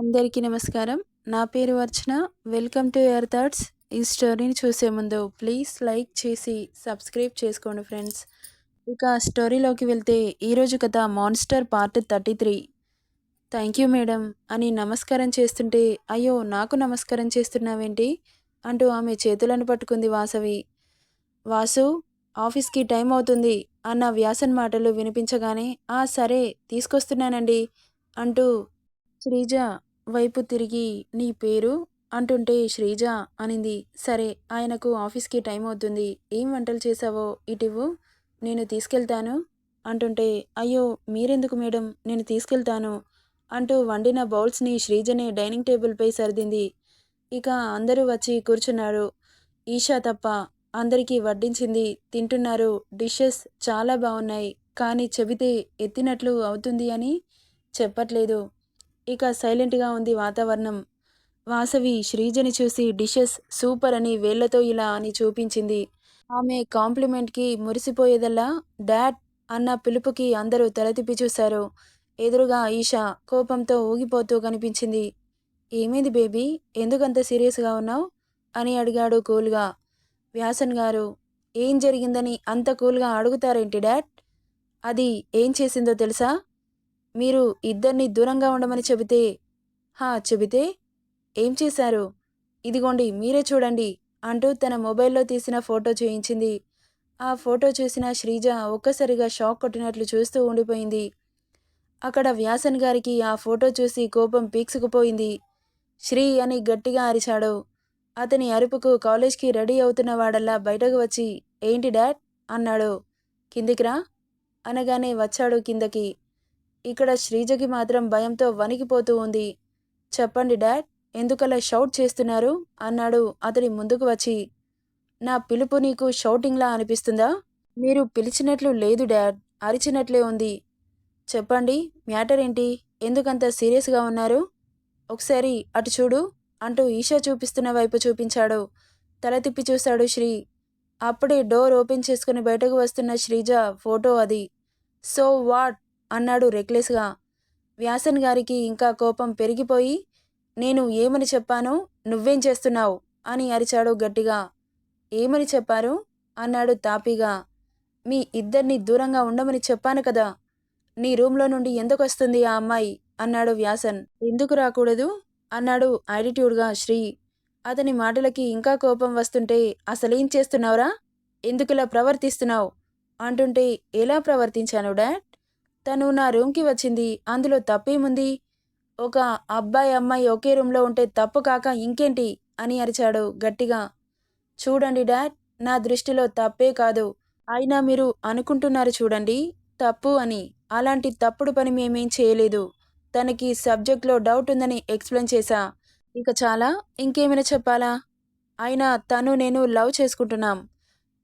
అందరికీ నమస్కారం. నా పేరు Archana. Welcome to air thoughts. ఈ స్టోరీని చూసే ముందు ప్లీజ్ లైక్ చేసి సబ్స్క్రైబ్ చేసుకోండి ఫ్రెండ్స్. ఇక స్టోరీలోకి వెళ్తే ఈరోజు కథ monster part thirty three. Thank you madam అని నమస్కారం చేస్తుంటే అయ్యో నాకు నమస్కారం చేస్తున్నావేంటి? అంటూ ఆమె చేతులను పట్టుకుంది వాసవి. వాసు ఆఫీస్కి టైం అవుతుంది అన్న వ్యాసన్ మాటలు వినిపించగానే ఆ సరే తీసుకొస్తున్నానండి అంటూ శ్రీజ వైపు తిరిగి నీ పేరు? అంటుంటే శ్రీజ అనింది. సరే ఆయనకు ఆఫీస్కి టైం అవుతుంది. ఏం వంటలు చేసావో ఇటివ్వు. నేను తీసుకెళ్తాను. అంటుంటే అయ్యో మీరెందుకు మేడం? నేను తీసుకెళ్తాను. అంటూ వండిన బౌల్స్ని శ్రీజనే డైనింగ్ టేబుల్పై సర్దింది. ఇక అందరూ వచ్చి కూర్చున్నారు. ఈషా తప్ప అందరికీ వడ్డించింది తింటున్నారు. డిషెస్ చాలా బాగున్నాయి కానీ చెబితే ఎత్తినట్లు అవుతుంది అని చెప్పట్లేదు. ఇక సైలెంట్గా ఉంది వాతావరణం. వాసవి శ్రీజని చూసి డిషెస్ సూపర్ అని వేళ్ళతో ఇలా అని చూపించింది. ఆమె కాంప్లిమెంట్కి మురిసిపోయేదల్లా డాడ్ అన్న పిలుపుకి అందరూ తలతిప్పి చూశారు. ఎదురుగా ఈషా కోపంతో ఊగిపోతూ కనిపించింది. ఏమైంది బేబీ? ఎందుకంత సీరియస్గా ఉన్నావు? అని అడిగాడు కూల్గా. వ్యాసన్ గారు ఏం జరిగిందని అంత కూల్గా అడుగుతారేంటి డాడ్? అది ఏం చేసిందో తెలుసా? మీరు ఇద్దరిని దూరంగా ఉండమని చెబితే హా చెబితే? ఏం చేశారు? ఇదిగోండి మీరే చూడండి అంటూ తన మొబైల్లో తీసిన ఫోటో చూయించింది. ఆ ఫోటో చూసిన శ్రీజ ఒక్కసారిగా షాక్ కొట్టినట్లు చూస్తూ ఉండిపోయింది. అక్కడ వ్యాసన్ గారికి ఆ ఫోటో చూసి కోపం పీక్సుకుపోయింది. శ్రీ అని గట్టిగా అరిచాడు. అతని అరుపుకు కాలేజ్కి రెడీ అవుతున్న వాడల్లా బయటకు వచ్చి ఏంటి డాడ్? అన్నాడు. కిందికి రా. అనగానే వచ్చాడు కిందకి. ఇక్కడ శ్రీజకి మాత్రం భయంతో వణికిపోతూ ఉంది. చెప్పండి డాడ్ ఎందుకలా షౌట్ చేస్తున్నారు? అన్నాడు అతడి ముందుకు వచ్చి. నా పిలుపు నీకు షౌటింగ్లా అనిపిస్తుందా? మీరు పిలిచినట్లు లేదు డాడ్ అరిచినట్లే ఉంది. చెప్పండి మ్యాటర్ ఏంటి? ఎందుకంత సీరియస్గా ఉన్నారు? ఒకసారి అటు చూడు అంటూ ఈషా చూపిస్తున్న వైపు చూపించాడు. తల తిప్పి చూశాడు శ్రీ. అప్పుడే డోర్ ఓపెన్ చేసుకుని బయటకు వస్తున్న శ్రీజ ఫోటో అది. So what? అన్నాడు రెక్లెస్గా. వ్యాసన్ గారికి ఇంకా కోపం పెరిగిపోయి నేను ఏమని చెప్పానో నువ్వేం చేస్తున్నావు? అని అరిచాడు గట్టిగా. ఏమని చెప్పారు? అన్నాడు తాపీగా. మీ ఇద్దరిని దూరంగా ఉండమని చెప్పాను కదా. నీ రూమ్లో నుండి ఎందుకు వస్తుంది ఆ అమ్మాయి? అన్నాడు వ్యాసన్. ఎందుకు రాకూడదు? అన్నాడు యాటిట్యూడ్గా శ్రీ. అతని మాటలకి ఇంకా కోపం వస్తుంటే అసలేం చేస్తున్నావురా? ఎందుకులా ప్రవర్తిస్తున్నావు? అంటుంటే ఎలా ప్రవర్తించాను డాడ్? తను నా రూమ్కి వచ్చింది. అందులో తప్పేముంది? ఒక అబ్బాయి అమ్మాయి ఒకే రూమ్లో ఉంటే తప్పు కాక ఇంకేంటి? అని అరిచాడు గట్టిగా. చూడండి డాడ్ నా దృష్టిలో తప్పే కాదు. అయినా మీరు అనుకుంటున్నారు చూడండి తప్పు అని. అలాంటి తప్పుడు పని మేమేం చేయలేదు. తనకి సబ్జెక్ట్లో డౌట్ ఉందని ఎక్స్ప్లెయిన్ చేశా. ఇక చాలా ఇంకేమైనా చెప్పాలా? అయినా తను నేను లవ్ చేసుకుంటున్నాం.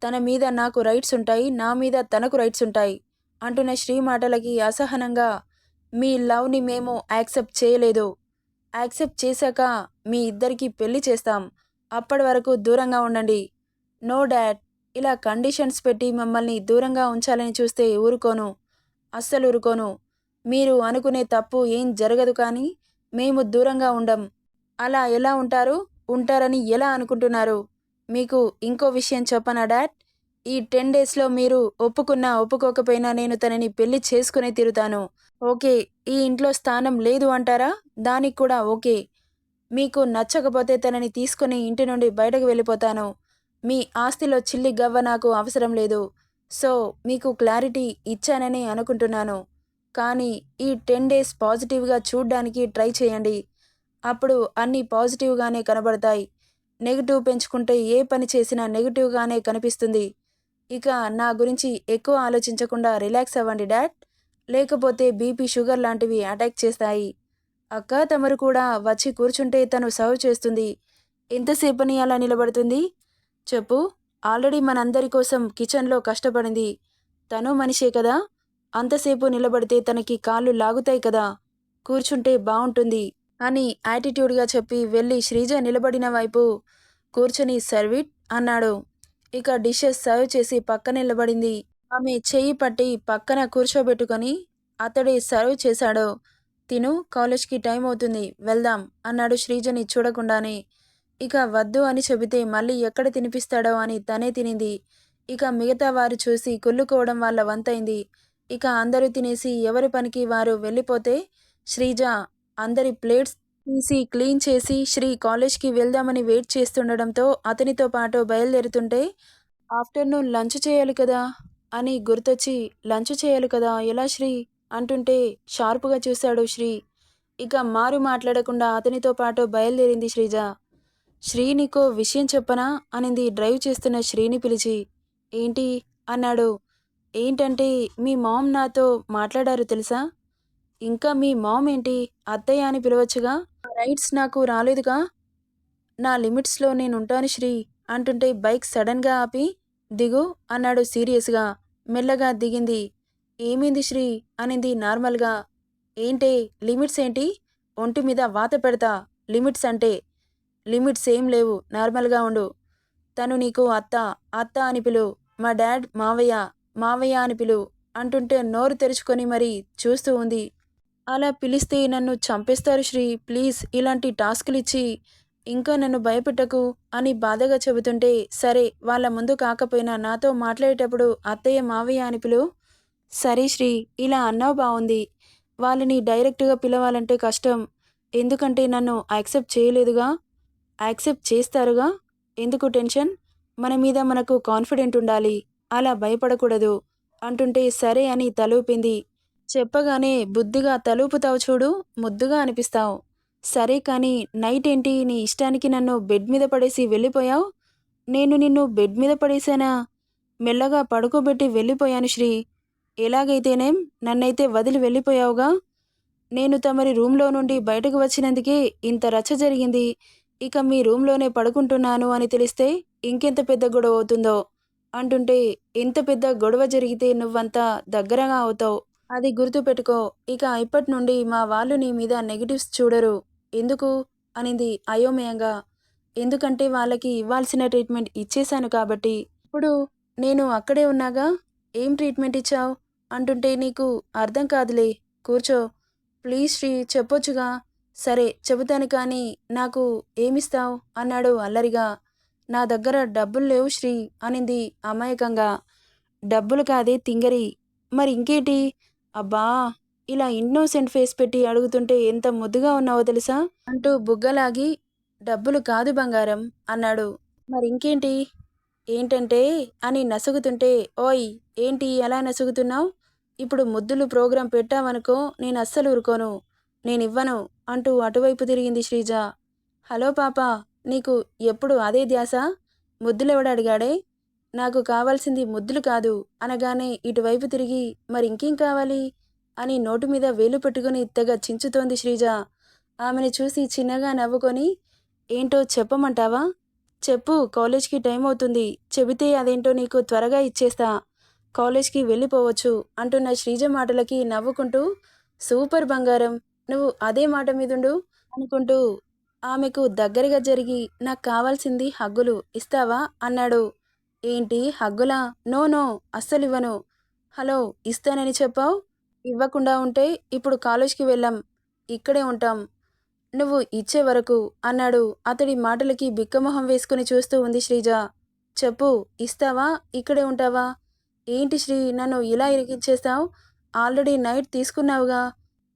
తన మీద నాకు రైట్స్ ఉంటాయి నా మీద తనకు రైట్స్ ఉంటాయి. అంటున్న శ్రీ మాటలకి అసహనంగా మీ లవ్ని మేము యాక్సెప్ట్ చేయలేదు. యాక్సెప్ట్ చేశాక మీ ఇద్దరికి పెళ్ళి చేస్తాం. అప్పటి వరకు దూరంగా ఉండండి. No dad. ఇలా కండిషన్స్ పెట్టి మమ్మల్ని దూరంగా ఉంచాలని చూస్తే ఊరుకోను. అస్సలు ఊరుకోను. మీరు అనుకునే తప్పు ఏం జరగదు కానీ మేము దూరంగా ఉండం. అలా ఎలా ఉంటారు? ఉంటారని ఎలా అనుకుంటున్నారు? మీకు ఇంకో విషయం చెప్పనా డాడ్? ఈ టెన్ డేస్లో మీరు ఒప్పుకున్నా ఒప్పుకోకపోయినా నేను తనని పెళ్ళి చేసుకునే తీరుతాను. ఓకే ఈ ఇంట్లో స్థానం లేదు అంటారా? దానికి కూడా ఓకే. మీకు నచ్చకపోతే తనని తీసుకుని ఇంటి నుండి బయటకు వెళ్ళిపోతాను. మీ ఆస్తిలో చిల్లి గవ్వ నాకు అవసరం లేదు. సో మీకు క్లారిటీ ఇచ్చానని అనుకుంటున్నాను. కానీ ఈ టెన్ డేస్ పాజిటివ్గా చూడ్డానికి ట్రై చేయండి. అప్పుడు అన్నీ పాజిటివ్గానే కనబడతాయి. నెగిటివ్ పెంచుకుంటే ఏ పని చేసినా నెగిటివ్గానే కనిపిస్తుంది. ఇక నా గురించి ఎక్కువ ఆలోచించకుండా రిలాక్స్ అవ్వండి డాడ్. లేకపోతే బీపీ షుగర్ లాంటివి అటాక్ చేస్తాయి. అక్క తమరు కూడా వచ్చి కూర్చుంటే తను సర్వ్ చేస్తుంది. ఎంతసేపని అలా నిలబడుతుంది? చెప్పు. ఆల్రెడీ మనందరి కోసం కిచెన్లో కష్టపడింది. తను మనిషే కదా? అంతసేపు నిలబడితే తనకి కాళ్ళు లాగుతాయి కదా? కూర్చుంటే బాగుంటుంది అని యాటిట్యూడ్గా చెప్పి వెళ్ళి శ్రీజ నిలబడిన వైపు కూర్చొని సర్విట్ అన్నాడు. ఇక డిషెస్ సర్వ్ చేసి పక్కన నిలబడింది. ఆమె చెయ్యి పట్టి పక్కన కూర్చోబెట్టుకొని అతడే సర్వ్ చేశాడు. తిను కాలేజ్కి టైం అవుతుంది వెళ్దాం అన్నాడు శ్రీజని చూడకుండానే. ఇక వద్దు అని చెబితే మళ్ళీ ఎక్కడ తినిపిస్తాడో అని తనే తినింది. ఇక మిగతా వారు చూసి కుళ్ళుకోవడం వాళ్ళ వంతైంది. ఇక అందరూ తినేసి ఎవరి పనికి వారు వెళ్ళిపోతే శ్రీజ అందరి ప్లేట్స్ తీసి క్లీన్ చేసి శ్రీ కాలేజ్కి వెళ్దామని వెయిట్ చేస్తుండడంతో అతనితో పాటు బయలుదేరుతుంటే ఆఫ్టర్నూన్ లంచ్ చేయాలి కదా అని గుర్తొచ్చి లంచ్ చేయాలి కదా ఎలా శ్రీ అంటుంటే షార్పుగా చూశాడు శ్రీ. ఇక మారు మాట్లాడకుండా అతనితో పాటు బయలుదేరింది శ్రీజ. శ్రీ నీకో విషయం చెప్పనా అనింది డ్రైవ్ చేస్తున్న శ్రీని పిలిచి. ఏంటి అన్నాడు. ఏంటంటే మీ మామ్ నాతో మాట్లాడారు తెలుసా? ఇంకా మీ మామ్ ఏంటి? అత్తయ్య అని పిలవచ్చుగా? రైడ్స్ నాకు రాలేదుగా. నా లిమిట్స్లో నేను ఉంటాను శ్రీ అంటుంటే బైక్ సడన్గా ఆపి దిగు అన్నాడు సీరియస్గా మెల్లగా దిగింది. ఏమైంది శ్రీ? అనింది నార్మల్గా. ఏంటే లిమిట్స్ ఏంటి? ఒంటి మీద వాత పెడతా లిమిట్స్ అంటే లిమిట్స్ ఏం లేవు నార్మల్గా ఉండు. తను నీకు అత్త అత్త అని పిలు మా డాడ్ మావయ్య మావయ్య అని పిలు అంటుంటే నోరు తెరుచుకొని మరి చూస్తూ ఉంది. అలా పిలిస్తే నన్ను చంపేస్తారు శ్రీ ప్లీజ్ ఇలాంటి టాస్కులు ఇచ్చి ఇంకా నన్ను భయపెట్టకు అని బాధగా చెబుతుంటే సరే వాళ్ళ ముందు కాకపోయినా నాతో మాట్లాడేటప్పుడు అత్తయ్య మావయ్య అని పిలు. సరే శ్రీ ఇలా అన్నావు బాగుంది వాళ్ళని డైరెక్ట్గా పిలవాలంటే కష్టం. ఎందుకంటే నన్ను యాక్సెప్ట్ చేయలేదుగా? యాక్సెప్ట్ చేస్తారుగా? ఎందుకు టెన్షన్? మన మీద మనకు కాన్ఫిడెంట్ ఉండాలి. అలా భయపడకూడదు. అంటుంటే సరే అని తలూపింది. చెప్పగానే బుద్ధిగా తలుపుతావు చూడు ముద్దుగా అనిపిస్తావు. సరే కానీ నైట్ ఏంటి నీ ఇష్టానికి నన్ను బెడ్ మీద పడేసి వెళ్ళిపోయావు? నేను నిన్ను బెడ్ మీద పడేశానా? మెల్లగా పడుకోబెట్టి వెళ్ళిపోయాను శ్రీ. ఎలాగైతేనేం? నన్నైతే వదిలి వెళ్ళిపోయావుగా? నేను తమరి రూమ్లో నుండి బయటకు వచ్చినందుకే ఇంత రచ్చ జరిగింది. ఇక మీ రూమ్లోనే పడుకుంటున్నాను అని తెలిస్తే ఇంకెంత పెద్ద గొడవ అవుతుందో? అంటుంటే ఎంత పెద్ద గొడవ జరిగితే నువ్వంతా దగ్గరగా అవుతావు? అది గుర్తుపెట్టుకో. ఇక ఇప్పటి నుండి మా వాళ్ళు నీ మీద నెగిటివ్స్ చూడరు. ఎందుకు? అనింది అయోమయంగా. ఎందుకంటే వాళ్ళకి ఇవ్వాల్సిన ట్రీట్మెంట్ ఇచ్చేశాను కాబట్టి. ఇప్పుడు నేను అక్కడే ఉన్నాగా? ఏం ట్రీట్మెంట్ ఇచ్చావు? అంటుంటే నీకు అర్థం కాదులే. కూర్చో. ప్లీజ్ శ్రీ చెప్పొచ్చుగా. సరే చెబుతాను కానీ నాకు ఏమిస్తావు? అన్నాడు అల్లరిగా. నా దగ్గర డబ్బులు లేవు శ్రీ అనింది అమాయకంగా. డబ్బులు కాదే తింగరి. మరి ఇంకేటి అబ్బా ఇలా ఇన్నోసెంట్ ఫేస్ పెట్టి అడుగుతుంటే ఎంత ముద్దుగా ఉన్నావో తెలుసా? అంటూ బుగ్గలాగి డబ్బులు కాదు బంగారం అన్నాడు. మరి ఇంకేంటి? ఏంటంటే? అని నసుగుతుంటే ఓయ్ ఏంటి ఎలా నసుగుతున్నావు? ఇప్పుడు ముద్దులు ప్రోగ్రాం పెట్టావనుకో నేను అస్సలు ఊరుకోను. నేనివ్వను అంటూ అటువైపు తిరిగింది శ్రీజ. హలో పాప నీకు ఎప్పుడు అదే ధ్యాస? ముద్దులెవడు అడిగాడే? నాకు కావాల్సింది ముద్దులు కాదు అనగానే ఇటువైపు తిరిగి మరి ఇంకేం కావాలి? అని నోటు మీద వేలు పెట్టుకుని తెగ చించుతోంది శ్రీజ. ఆమెను చూసి చిన్నగా నవ్వుకొని ఏంటో చెప్పమంటావా? చెప్పు కాలేజ్కి టైం అవుతుంది. చెబితే అదేంటో నీకు త్వరగా ఇచ్చేస్తా. కాలేజ్కి వెళ్ళిపోవచ్చు అంటున్న శ్రీజ మాటలకి నవ్వుకుంటూ సూపర్ బంగారం నువ్వు అదే మాట మీదుండు అనుకుంటూ ఆమెకు దగ్గరగా జరిగి నాకు కావాల్సింది హగ్గులు ఇస్తావా? అన్నాడు. ఏంటి హగ్గులా? నో నో అస్సలివ్వను హలో ఇస్తానని చెప్పావు? ఇవ్వకుండా ఉంటే ఇప్పుడు కాలేజ్కి వెళ్ళాం. ఇక్కడే ఉంటాం. నువ్వు ఇచ్చే వరకు అన్నాడు. అతడి మాటలకి బిక్కమొహం వేసుకుని చూస్తూ ఉంది శ్రీజ. చెప్పు ఇస్తావా? ఇక్కడే ఉంటావా? ఏంటి శ్రీ నన్ను ఇలా ఇరికించేస్తావు? ఆల్రెడీ నైట్ తీసుకున్నావుగా.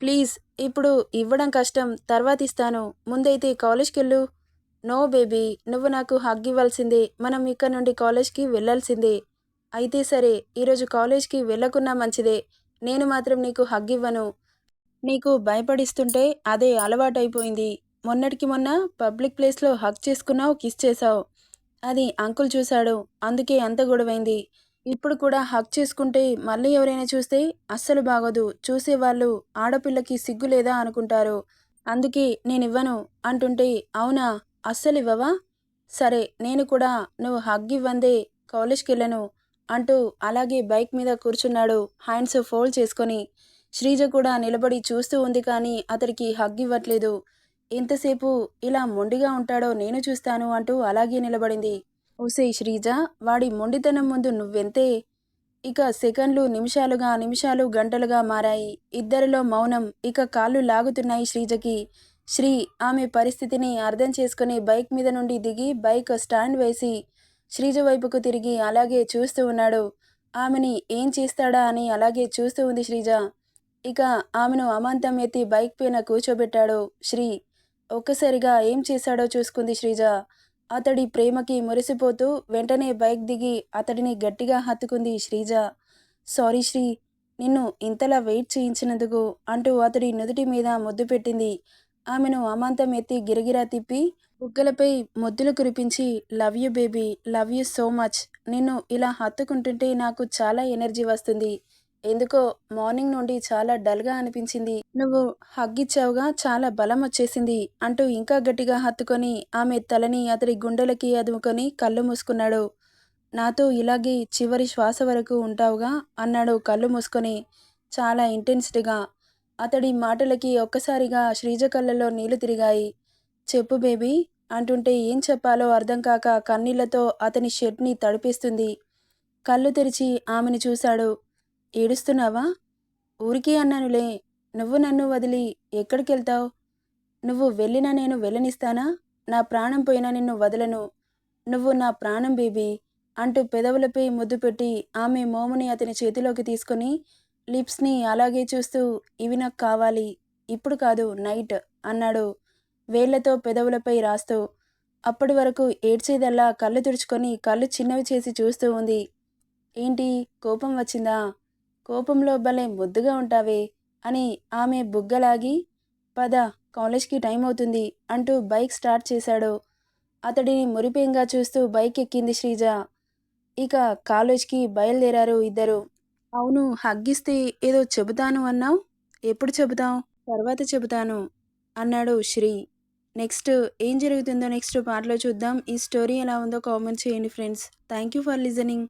ప్లీజ్ ఇప్పుడు ఇవ్వడం కష్టం తర్వాత ఇస్తాను. ముందైతే కాలేజ్కి వెళ్ళు నో బేబీ నువ్వు నాకు హగ్ ఇవ్వాల్సిందే. మనం ఇక్కడ నుండి కాలేజ్కి వెళ్ళాల్సిందే. అయితే సరే ఈరోజు కాలేజ్కి వెళ్ళకున్నా మంచిదే. నేను మాత్రం నీకు హగ్ ఇవ్వను. నీకు భయపడిస్తుంటే అదే అలవాటైపోయింది. మొన్నటికి మొన్న పబ్లిక్ ప్లేస్లో హగ్ చేసుకున్నావు కిస్ చేసావు అది అంకుల్ చూశాడు. అందుకే అంత గొడవైంది. ఇప్పుడు కూడా హక్ చేసుకుంటే మళ్ళీ ఎవరైనా చూస్తే అస్సలు బాగోదు. చూసేవాళ్ళు ఆడపిల్లకి సిగ్గు లేదా అనుకుంటారు. అందుకే నేను ఇవ్వను అంటుంటే అవునా? అస్సలు ఇవ్వవా సరే నేను కూడా నువ్వు హగ్ ఇవ్వందే కాలేజ్కి వెళ్ళను అంటూ అలాగే బైక్ మీద కూర్చున్నాడు హ్యాండ్స్ ఫోల్డ్ చేసుకొని. శ్రీజ కూడా నిలబడి చూస్తూ ఉంది కానీ అతడికి హగ్ ఇవ్వట్లేదు ఎంతసేపు ఇలా మొండిగా ఉంటాడో నేను చూస్తాను అంటూ అలాగే నిలబడింది. ఓసే శ్రీజ వాడి మొండితనం ముందు నువ్వెంతే? ఇక సెకండ్లు నిమిషాలుగా నిమిషాలు గంటలుగా మారాయి. ఇద్దరిలో మౌనం ఇక కాళ్ళు లాగుతున్నాయి శ్రీజకి. శ్రీ ఆమె పరిస్థితిని అర్థం చేసుకుని బైక్ మీద నుండి దిగి బైక్ స్టాండ్ వేసి శ్రీజ వైపుకు తిరిగి అలాగే చూస్తూ ఉన్నాడు. ఆమెని ఏం చేస్తాడా అని అలాగే చూస్తూ ఉంది శ్రీజ. ఇక ఆమెను అమాంతం ఎత్తి బైక్ పైన కూర్చోబెట్టాడు. శ్రీ ఒక్కసారిగా ఏం చేశాడో చూసుకుంది శ్రీజ. అతడి ప్రేమకి మురిసిపోతూ వెంటనే బైక్ దిగి అతడిని గట్టిగా హత్తుకుంది శ్రీజ. సారీ శ్రీ నిన్ను ఇంతలా వెయిట్ చేయించినందుకు అంటూ అతడి నుదుటి మీద ముద్దు పెట్టింది. ఆమెను అమాంతం ఎత్తి గిరగిరా తిప్పి బుగ్గలపై మొద్దులు కురిపించి love you baby love you so much. నిన్ను ఇలా హత్తుకుంటుంటే నాకు చాలా ఎనర్జీ వస్తుంది. ఎందుకో మార్నింగ్ నుండి చాలా డల్గా అనిపించింది. నువ్వు హగ్గిచ్చావుగా చాలా బలం వచ్చేసింది అంటూ ఇంకా గట్టిగా హత్తుకొని ఆమె తలని అతడి గుండెలకి అదుముకొని కళ్ళు మూసుకున్నాడు. నాతో ఇలాగే చివరి శ్వాస వరకు ఉంటావుగా అన్నాడు కళ్ళు మూసుకొని చాలా ఇంటెన్స్డ్గా అతడి మాటలకి ఒక్కసారిగా శ్రీజ కళ్ళలో నీళ్ళు తిరిగాయి. చెప్పు బేబీ అంటుంటే ఏం చెప్పాలో అర్థం కాక కన్నీళ్ళతో అతని షర్ట్ని తడిపిస్తుంది. కళ్ళు తెరిచి ఆమెను చూశాడు. ఏడుస్తున్నావా? ఊరికే అన్నానులే. నువ్వు నన్ను వదిలి ఎక్కడికి వెళ్తావు నువ్వు వెళ్ళినా నేను వెళ్ళనిస్తానా? నా ప్రాణం పోయినా నిన్ను వదలను. నువ్వు నా ప్రాణం బేబీ అంటూ పెదవులపై ముద్దు పెట్టి ఆమె మోముని అతని చేతిలోకి తీసుకొని లిప్స్ని అలాగే చూస్తూ ఇవి నాకు కావాలి ఇప్పుడు కాదు నైట్ అన్నాడు. వేళ్ళతో పెదవులపై రాస్తూ అప్పటి వరకు ఏడ్చేదల్లా కళ్ళు తుడుచుకొని కళ్ళు చిన్నవి చేసి చూస్తూ ఉంది. ఏంటి కోపం వచ్చిందా? కోపంలో భలే ముద్దుగా ఉంటావే అని ఆమె బుగ్గలాగి పద కాలేజ్కి టైం అవుతుంది అంటూ బైక్ స్టార్ట్ చేశాడు. అతడిని మురిపేంగా చూస్తూ బైక్ ఎక్కింది శ్రీజ. ఇక కాలేజ్కి బయలుదేరారు ఇద్దరు. అవును హగ్గిస్తే ఏదో చెబుతాను అన్నావు? ఎప్పుడు చెబుతావు? తర్వాత చెబుతాను అన్నాడు శ్రీ. నెక్స్ట్ ఏం జరుగుతుందో నెక్స్ట్ పాటలో చూద్దాం. ఈ స్టోరీ ఎలా ఉందో కామెంట్ చేయండి friends. Thank you for listening.